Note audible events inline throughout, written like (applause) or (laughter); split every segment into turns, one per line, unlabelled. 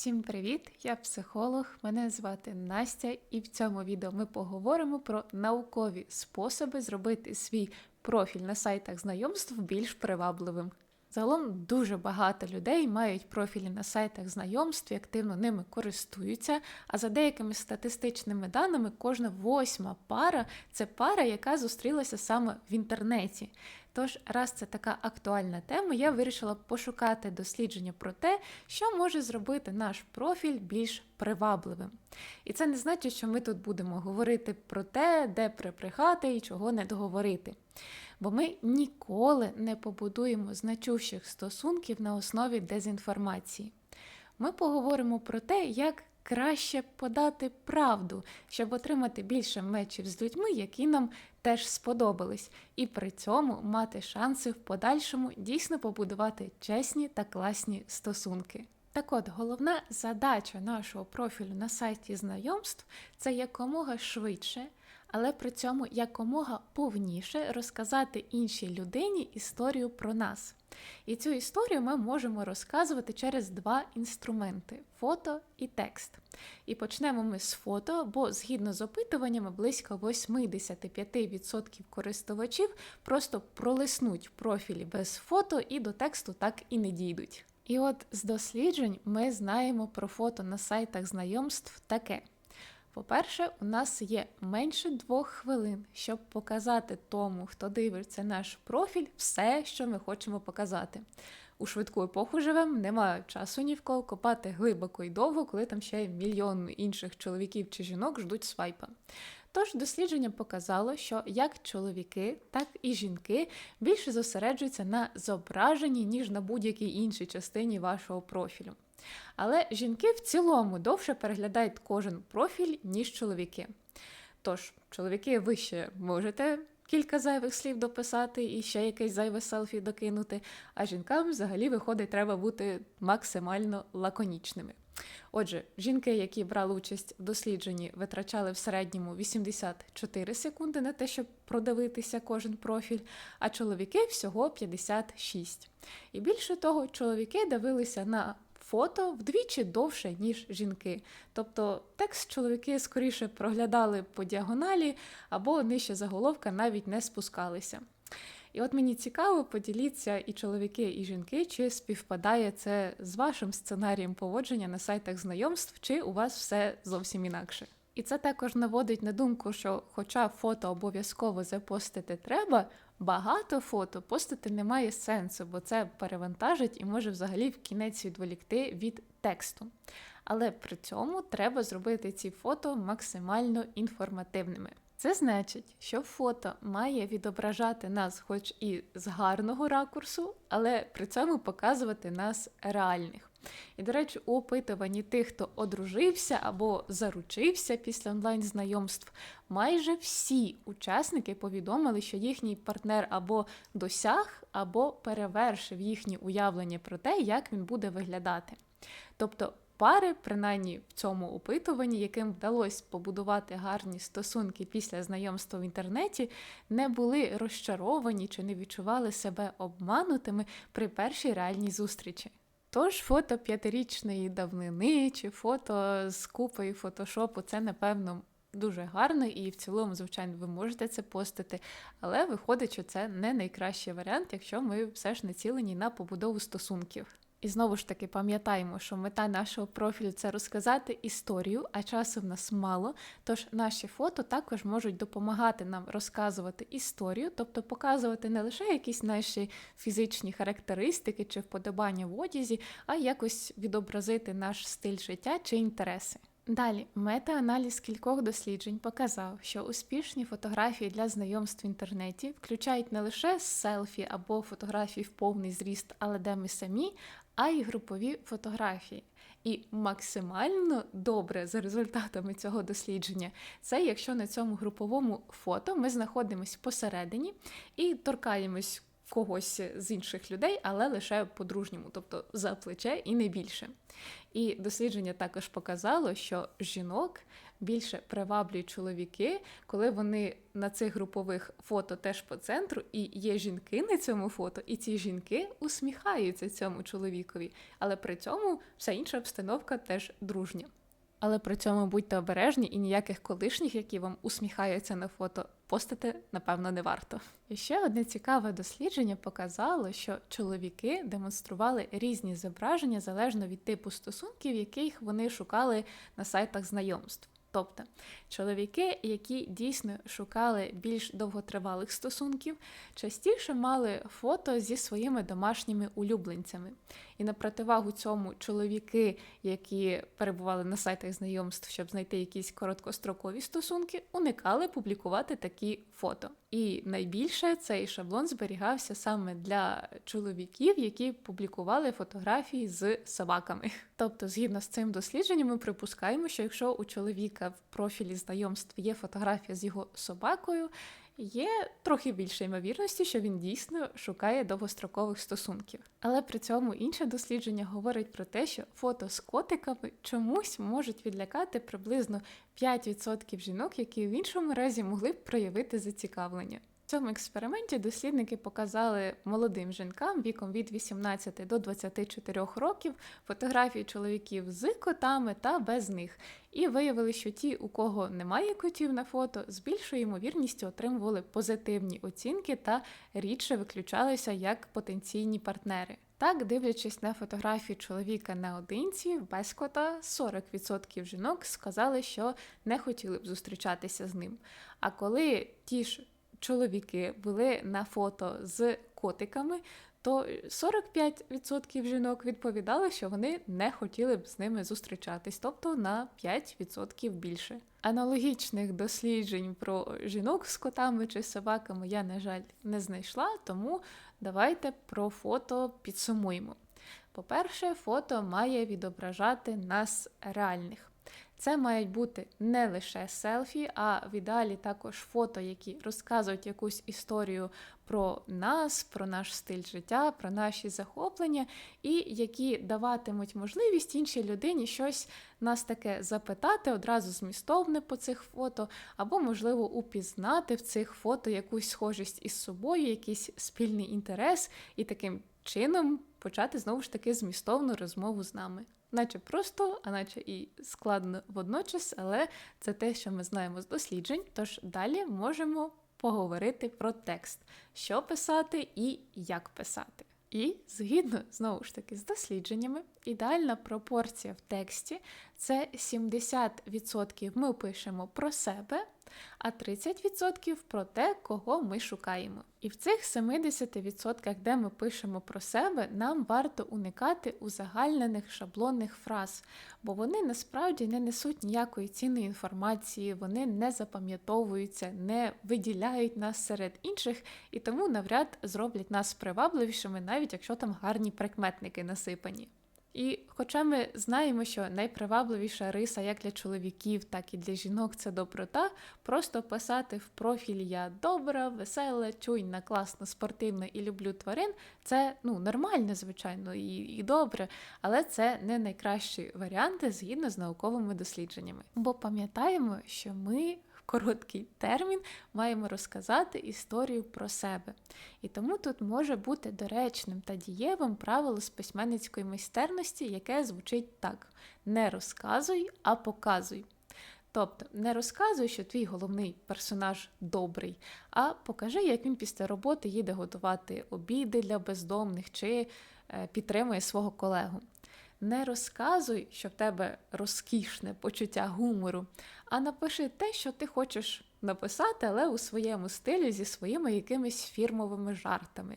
Всім привіт! Я психолог, мене звати Настя, і в цьому відео ми поговоримо про наукові способи зробити свій профіль на сайтах знайомств більш привабливим. Загалом дуже багато людей мають профілі на сайтах знайомств і активно ними користуються. А за деякими статистичними даними, кожна восьма пара це пара, яка зустрілася саме в інтернеті. Тож, раз це така актуальна тема, я вирішила пошукати дослідження про те, що може зробити наш профіль більш привабливим. І це не значить, що ми тут будемо говорити про те, де приприхати і чого не договорити. Бо ми ніколи не побудуємо значущих стосунків на основі дезінформації. Ми поговоримо про те, як краще подати правду, щоб отримати більше мечів з людьми, які нам теж сподобались, і при цьому мати шанси в подальшому дійсно побудувати чесні та класні стосунки. Так от, головна задача нашого профілю на сайті знайомств це якомога швидше, але при цьому якомога повніше розказати іншій людині історію про нас. І цю історію ми можемо розказувати через два інструменти фото і текст. І почнемо ми з фото, бо згідно з опитуваннями, близько 85% користувачів просто пролиснуть профілі без фото і до тексту так і не дійдуть. І от з досліджень ми знаємо про фото на сайтах знайомств таке. По-перше, у нас є менше двох хвилин, щоб показати тому, хто дивиться наш профіль, все, що ми хочемо показати. У швидку епоху живемо, немає часу ні в кого копати глибоко і довго, коли там ще мільйон інших чоловіків чи жінок ждуть свайпа. Тож дослідження показало, що як чоловіки, так і жінки більше зосереджуються на зображенні, ніж на будь-якій іншій частині вашого профілю. Але жінки в цілому довше переглядають кожен профіль, ніж чоловіки. Тож, чоловіки, ви ще можете кілька зайвих слів дописати і ще якесь зайве селфі докинути, а жінкам взагалі виходить, треба бути максимально лаконічними. Отже, жінки, які брали участь в дослідженні, витрачали в середньому 84 секунди на те, щоб продивитися кожен профіль, а чоловіки всього 56. І більше того, чоловіки дивилися на фото вдвічі довше, ніж жінки. Тобто текст чоловіки скоріше проглядали по діагоналі або нижче заголовка навіть не спускалися. І от мені цікаво, поділіться і чоловіки, і жінки, чи співпадає це з вашим сценарієм поводження на сайтах знайомств, чи у вас все зовсім інакше. І це також наводить на думку, що, хоча фото обов'язково запостити треба, багато фото постити немає сенсу, бо це перевантажить і може взагалі в кінець відволікти від тексту. Але при цьому треба зробити ці фото максимально інформативними. Це значить, що фото має відображати нас, хоч і з гарного ракурсу, але при цьому показувати нас реальних. І, до речі, у опитуванні тих, хто одружився або заручився після онлайн-знайомств, майже всі учасники повідомили, що їхній партнер або досяг, або перевершив їхні уявлення про те, як він буде виглядати. Тобто пари, принаймні в цьому опитуванні, яким вдалося побудувати гарні стосунки після знайомства в інтернеті, не були розчаровані чи не відчували себе обманутими при першій реальній зустрічі. Тож фото п'ятирічної давнини чи фото з купою фотошопу це, напевно, дуже гарно, і в цілому, звичайно, ви можете це постити, але виходить, що це не найкращий варіант, якщо ми все ж націлені на побудову стосунків. І знову ж таки пам'ятаємо, що мета нашого профілю це розказати історію, а часу в нас мало. Тож наші фото також можуть допомагати нам розказувати історію, тобто показувати не лише якісь наші фізичні характеристики чи вподобання в одязі, а якось відобразити наш стиль життя чи інтереси. Далі, мета-аналіз кількох досліджень показав, що успішні фотографії для знайомств в інтернеті включають не лише селфі або фотографії в повний зріст, але де ми самі, а й групові фотографії. І максимально добре за результатами цього дослідження, це якщо на цьому груповому фото ми знаходимося посередині і торкаємось когось з інших людей, але лише по-дружньому, тобто за плече і не більше. І дослідження також показало, що жінок більше приваблюють чоловіки, коли вони на цих групових фото теж по центру, і є жінки на цьому фото, і ці жінки усміхаються цьому чоловікові, але при цьому вся інша обстановка теж дружня. Але при цьому будьте обережні і ніяких колишніх, які вам усміхаються на фото, постати, напевно, не варто. І ще одне цікаве дослідження показало, що чоловіки демонстрували різні зображення залежно від типу стосунків, яких вони шукали на сайтах знайомств. Тобто чоловіки, які дійсно шукали більш довготривалих стосунків, частіше мали фото зі своїми домашніми улюбленцями. І на противагу цьому чоловіки, які перебували на сайтах знайомств, щоб знайти якісь короткострокові стосунки, уникали публікувати такі фото. І найбільше цей шаблон зберігався саме для чоловіків, які публікували фотографії з собаками. (laughs) Тобто, згідно з цим дослідженням, ми припускаємо, що якщо у чоловіка в профілі знайомств є фотографія з його собакою, є трохи більше ймовірності, що він дійсно шукає довгострокових стосунків. Але при цьому інше дослідження говорить про те, що фото з котиками чомусь можуть відлякати приблизно 5% жінок, які в іншому разі могли б проявити зацікавлення. В цьому експерименті дослідники показали молодим жінкам віком від 18 до 24 років фотографії чоловіків з котами та без них, і виявили, що ті, у кого немає котів на фото, з більшою ймовірністю отримували позитивні оцінки та рідше виключалися як потенційні партнери. Так, дивлячись на фотографії чоловіка наодинці, без кота 40% жінок сказали, що не хотіли б зустрічатися з ним. А коли ті ж чоловіки були на фото з котиками, то 45% жінок відповідали, що вони не хотіли б з ними зустрічатись, тобто на 5% більше. Аналогічних досліджень про жінок з котами чи собаками я, на жаль, не знайшла, тому давайте про фото підсумуємо. По-перше, фото має відображати нас реальних. Це мають бути не лише селфі, а в ідеалі також фото, які розказують якусь історію про нас, про наш стиль життя, про наші захоплення, і які даватимуть можливість іншій людині щось нас таке запитати, одразу змістовне по цих фото, або, можливо, упізнати в цих фото якусь схожість із собою, якийсь спільний інтерес, і таким чином почати знову ж таки змістовну розмову з нами наче просто, а наче і складно водночас, але це те, що ми знаємо з досліджень. Тож далі можемо поговорити про текст, що писати і як писати. І згідно знову ж таки з дослідженнями, ідеальна пропорція в тексті це 70% ми пишемо про себе, а 30% про те, кого ми шукаємо. І в цих 70%, де ми пишемо про себе, нам варто уникати узагальнених шаблонних фраз, бо вони насправді не несуть ніякої цінної інформації, вони не запам'ятовуються, не виділяють нас серед інших і тому навряд зроблять нас привабливішими, навіть якщо там гарні прикметники насипані. І хоча ми знаємо, що найпривабливіша риса як для чоловіків, так і для жінок це доброта, просто писати в профіль я добра, весела, чуйна, класна, спортивна і люблю тварин це ну, нормально, звичайно, і, і добре, але це не найкращі варіанти згідно з науковими дослідженнями. Бо пам'ятаємо, що ми короткий термін маємо розказати історію про себе. І тому тут може бути доречним та дієвим правило з письменницької майстерності, яке звучить так: не розказуй, а показуй. Тобто не розказуй, що твій головний персонаж добрий, а покажи, як він після роботи їде готувати обіди для бездомних чи е, підтримує свого колегу. Не розказуй, що в тебе розкішне почуття гумору, а напиши те, що ти хочеш написати, але у своєму стилі зі своїми якимись фірмовими жартами.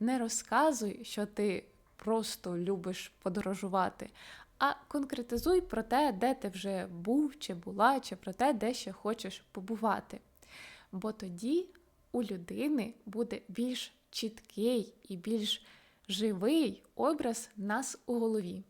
Не розказуй, що ти просто любиш подорожувати, а конкретизуй про те, де ти вже був чи була, чи про те, де ще хочеш побувати. Бо тоді у людини буде більш чіткий і більш живий образ нас у голові.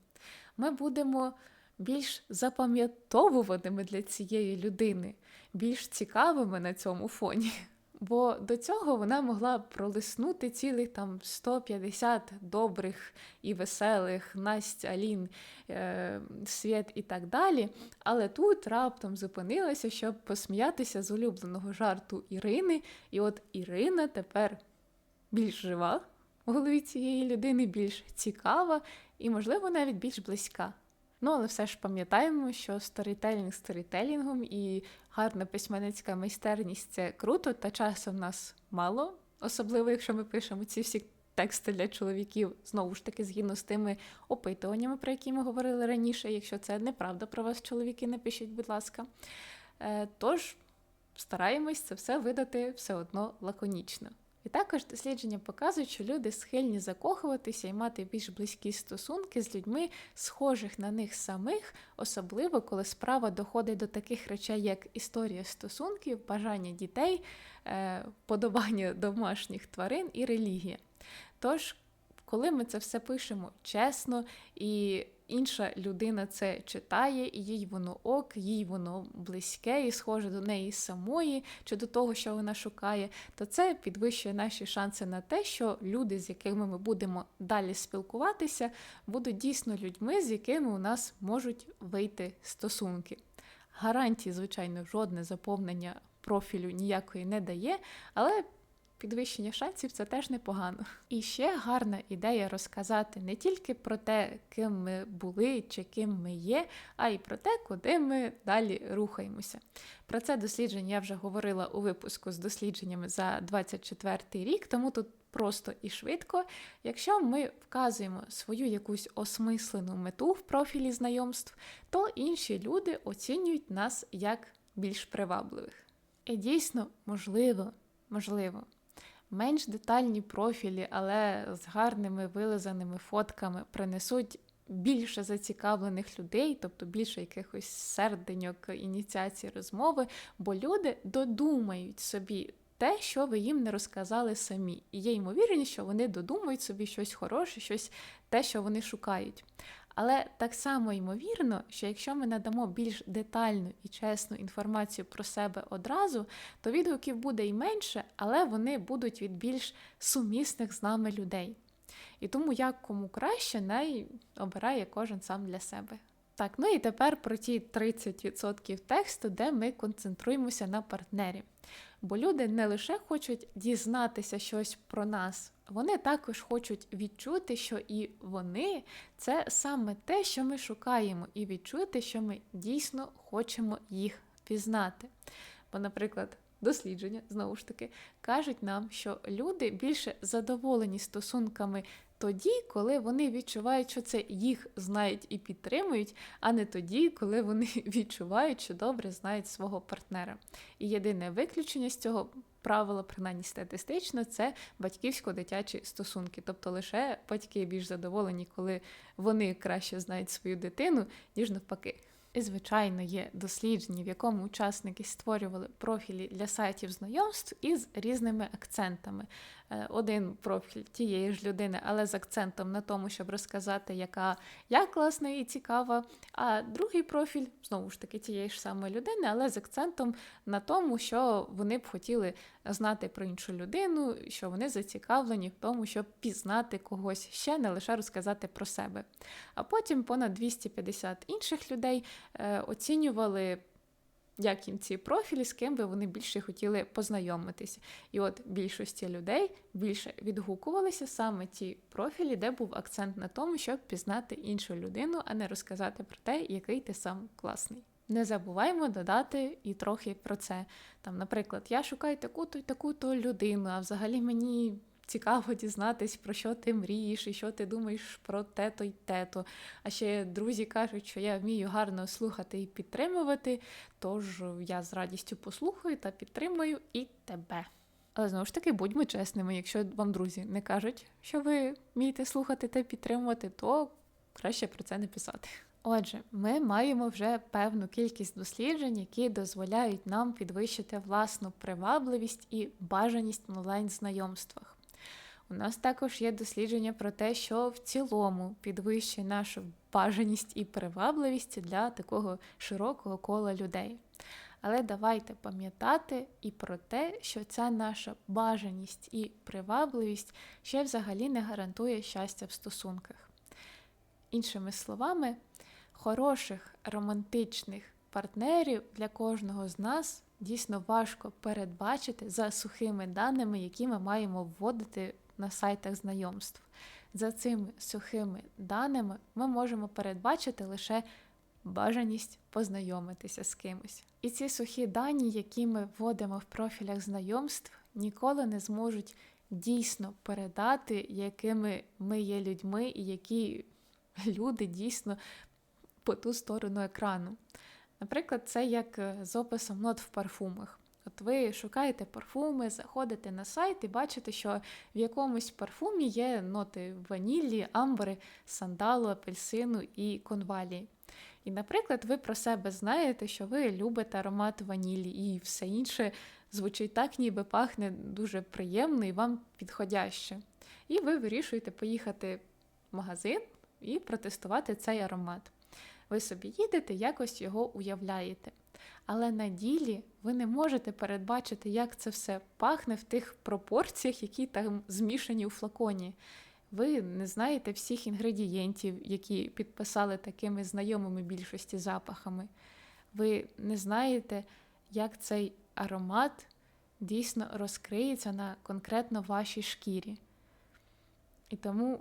Ми будемо більш запам'ятовуваними для цієї людини, більш цікавими на цьому фоні. Бо до цього вона могла пролиснути цілих там 150 добрих і веселих Настя, Алін, е, Світ і так далі. Але тут раптом зупинилася, щоб посміятися з улюбленого жарту Ірини. І от Ірина тепер більш жива в голові цієї людини, більш цікава і, можливо, навіть більш близька. Ну, але все ж пам'ятаємо, що сторітелінг сторітелінгом і гарна письменницька майстерність це круто, та часу в нас мало, особливо, якщо ми пишемо ці всі тексти для чоловіків, знову ж таки, згідно з тими опитуваннями, про які ми говорили раніше. Якщо це неправда про вас, чоловіки, напишіть, будь ласка. Е, тож стараємось це все видати все одно лаконічно. І також дослідження показують, що люди схильні закохуватися і мати більш близькі стосунки з людьми, схожих на них самих, особливо коли справа доходить до таких речей, як історія стосунків, бажання дітей, е, подобання домашніх тварин і релігія. Тож, коли ми це все пишемо чесно і інша людина це читає, і їй воно ок, їй воно близьке і схоже до неї самої чи до того, що вона шукає, то це підвищує наші шанси на те, що люди, з якими ми будемо далі спілкуватися, будуть дійсно людьми, з якими у нас можуть вийти стосунки. Гарантії, звичайно, жодне заповнення профілю ніякої не дає, але підвищення шансів це теж непогано. І ще гарна ідея розказати не тільки про те, ким ми були чи ким ми є, а й про те, куди ми далі рухаємося. Про це дослідження я вже говорила у випуску з дослідженнями за 24 рік, тому тут. Просто і швидко, якщо ми вказуємо свою якусь осмислену мету в профілі знайомств, то інші люди оцінюють нас як більш привабливих. І дійсно, можливо, можливо, менш детальні профілі, але з гарними вилизаними фотками принесуть більше зацікавлених людей, тобто більше якихось серденьок, ініціації розмови, бо люди додумають собі. Те, що ви їм не розказали самі, і є ймовірність, що вони додумають собі щось хороше, щось те, що вони шукають. Але так само ймовірно, що якщо ми надамо більш детальну і чесну інформацію про себе одразу, то відгуків буде і менше, але вони будуть від більш сумісних з нами людей. І тому як кому краще, най обирає кожен сам для себе. Так, ну і тепер про ті 30% тексту, де ми концентруємося на партнері. Бо люди не лише хочуть дізнатися щось про нас, вони також хочуть відчути, що і вони це саме те, що ми шукаємо, і відчути, що ми дійсно хочемо їх пізнати. Бо, наприклад, дослідження знову ж таки кажуть нам, що люди більше задоволені стосунками тоді, коли вони відчувають, що це їх знають і підтримують, а не тоді, коли вони (laughs) відчувають, що добре знають свого партнера. І єдине виключення з цього. Правила, принаймні статистично, це батьківсько-дитячі стосунки. Тобто лише батьки більш задоволені, коли вони краще знають свою дитину, ніж навпаки. І, звичайно, є дослідження, в якому учасники створювали профілі для сайтів знайомств із різними акцентами. Е, один профіль тієї ж людини, але з акцентом на тому, щоб розказати, яка я класна і цікава. А другий профіль знову ж таки тієї ж самої людини, але з акцентом на тому, що вони б хотіли знати про іншу людину, що вони зацікавлені в тому, щоб пізнати когось ще, не лише розказати про себе. А потім понад 250 інших людей е, оцінювали як їм ці профілі, з ким би вони більше хотіли познайомитися. І от більшості людей більше відгукувалися саме ті профілі, де був акцент на тому, щоб пізнати іншу людину, а не розказати про те, який ти сам класний. Не забуваємо додати і трохи про це. Там, наприклад, я шукаю таку-то й таку-то людину, а взагалі мені цікаво дізнатись, про що ти мрієш і що ти думаєш про те-то й те-то. А ще друзі кажуть, що я вмію гарно слухати і підтримувати, тож я з радістю послухаю та підтримую і тебе. Але знову ж таки, будьмо чесними, якщо вам друзі не кажуть, що ви вмієте слухати та підтримувати, то краще про це не писати. Отже, ми маємо вже певну кількість досліджень, які дозволяють нам підвищити власну привабливість і бажаність в онлайн-знайомствах. У нас також є дослідження про те, що в цілому підвищує нашу бажаність і привабливість для такого широкого кола людей. Але давайте пам'ятати і про те, що ця наша бажаність і привабливість ще взагалі не гарантує щастя в стосунках. Іншими словами, хороших романтичних партнерів для кожного з нас дійсно важко передбачити за сухими даними, які ми маємо вводити на сайтах знайомств. За цими сухими даними ми можемо передбачити лише бажаність познайомитися з кимось. І ці сухі дані, які ми вводимо в профілях знайомств, ніколи не зможуть дійсно передати, якими ми є людьми і які люди дійсно по ту сторону екрану. Наприклад, це як е, з описом нот в парфумах. От ви шукаєте парфуми, заходите на сайт і бачите, що в якомусь парфумі є ноти ванілі, амбри, сандалу, апельсину і конвалії. І, наприклад, ви про себе знаєте, що ви любите аромат ванілі, і все інше звучить так, ніби пахне дуже приємно і вам підходяще. І ви вирішуєте поїхати в магазин і протестувати цей аромат. Ви собі їдете, якось його уявляєте. Але на ділі ви не можете передбачити, як це все пахне в тих пропорціях, які там змішані у флаконі. Ви не знаєте всіх інгредієнтів, які підписали такими знайомими більшості запахами. Ви не знаєте, як цей аромат дійсно розкриється на конкретно вашій шкірі. І тому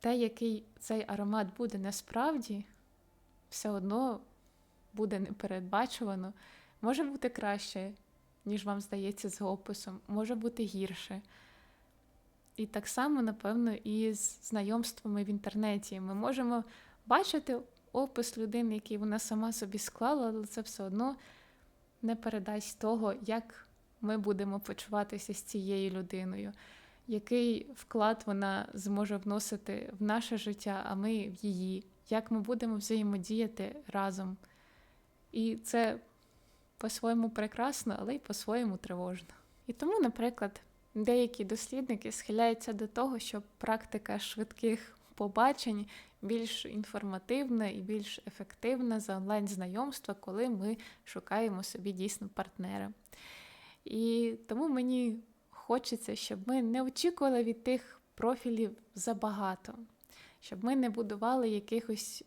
те, який цей аромат буде насправді, все одно буде непередбачувано, може бути краще, ніж вам здається з описом, може бути гірше. І так само, напевно, і з знайомствами в інтернеті. Ми можемо бачити опис людини, який вона сама собі склала, але це все одно не передасть того, як ми будемо почуватися з цією людиною, який вклад вона зможе вносити в наше життя, а ми в її, як ми будемо взаємодіяти разом. І це по-своєму прекрасно, але й по-своєму тривожно. І тому, наприклад, деякі дослідники схиляються до того, що практика швидких побачень більш інформативна і більш ефективна за онлайн-знайомства, коли ми шукаємо собі дійсно партнера. І тому мені хочеться, щоб ми не очікували від тих профілів забагато, щоб ми не будували якихось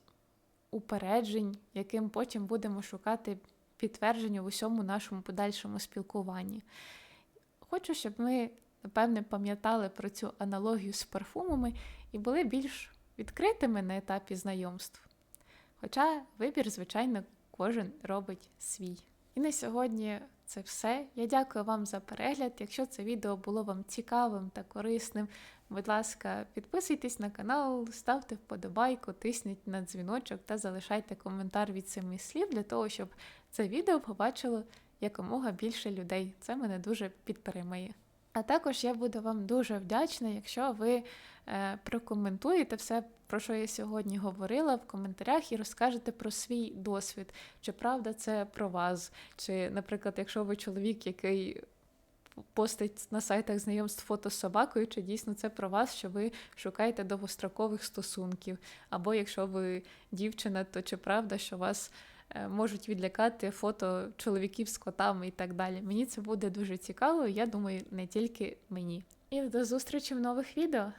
упереджень, яким потім будемо шукати підтвердження в усьому нашому подальшому спілкуванні. Хочу, щоб ми, напевне, пам'ятали про цю аналогію з парфумами і були більш відкритими на етапі знайомств. Хоча вибір, звичайно, кожен робить свій. І на сьогодні це все. Я дякую вам за перегляд. Якщо це відео було вам цікавим та корисним, будь ласка, підписуйтесь на канал, ставте вподобайку, тисніть на дзвіночок та залишайте коментар від самих слів для того, щоб це відео побачило якомога більше людей. Це мене дуже підтримує. А також я буду вам дуже вдячна, якщо ви е, прокоментуєте все, про що я сьогодні говорила в коментарях, і розкажете про свій досвід. Чи правда це про вас? Чи, наприклад, якщо ви чоловік, який постить на сайтах знайомств фото з собакою, чи дійсно це про вас, що ви шукаєте довгострокових стосунків? Або якщо ви дівчина, то чи правда, що вас е, можуть відлякати фото чоловіків з котами і так далі? Мені це буде дуже цікаво, я думаю, не тільки мені. І до зустрічі в нових відео!